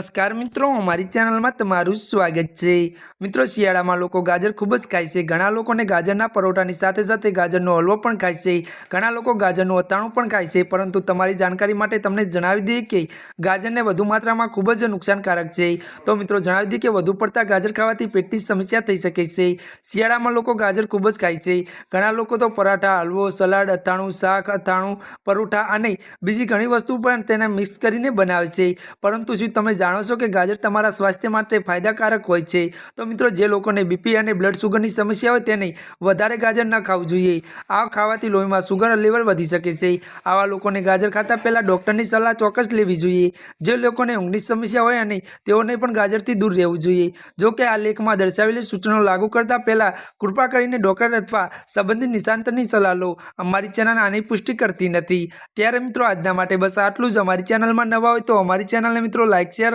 નમસ્કાર મિત્રો, અમારી ચેનલમાં તમારું સ્વાગત છે. મિત્રો, શિયાળામાં લોકો ગાજર ખૂબ જ ખાય છે. ઘણા લોકોને ગાજરના પરોઠાની સાથે સાથે ગાજરનો હલવો પણ ખાય છે. ઘણા લોકો ગાજરનું અથાણું પણ ખાય છે. પરંતુ તમારી જાણકારી માટે તમને જણાવી દઈએ કે ગાજરને વધુ માત્રામાં ખૂબ જ નુકસાનકારક છે. તો મિત્રો, જણાવી દઈએ કે વધુ પડતા ગાજર ખાવાથી પેટની સમસ્યા થઈ શકે છે. શિયાળામાં લોકો ગાજર ખૂબ જ ખાય છે. ઘણા લોકો તો પરાઠા, હલવો, સલાડ, અથાણું, શાક, અથાણું, પરોઠા અને બીજી ઘણી વસ્તુ પણ તેને મિક્સ કરીને બનાવે છે. પરંતુ શું તમે જાણો છો કે ગાજર તમારા સ્વાસ્થ્ય માટે ફાયદાકારક હોય છે. તો મિત્રો, જે લોકોને બીપી અને બ્લડ શુગરની સમસ્યા હોય તેને વધારે ગાજર ન ખાવું જોઈએ. આ ખાવાથી લોહીમાં શુગર લેવલ વધી શકે છે. આવા લોકોને ગાજર ખાતા પહેલાં ડૉક્ટરની સલાહ ચોક્કસ લેવી જોઈએ. જે લોકોને ઊંઘની સમસ્યા હોય અને તેઓને પણ ગાજરથી દૂર રહેવું જોઈએ. જો કે આ લેખમાં દર્શાવેલી સૂચનો લાગુ કરતા પહેલાં કૃપા કરીને ડૉક્ટર અથવા સંબંધિત નિષ્ણાંતની સલાહ લો. અમારી ચેનલ આની પુષ્ટિ કરતી નથી. ત્યારે મિત્રો, આજના માટે બસ આટલું જ. અમારી ચેનલમાં નવા હોય તો અમારી ચેનલને મિત્રો લાઇક શેર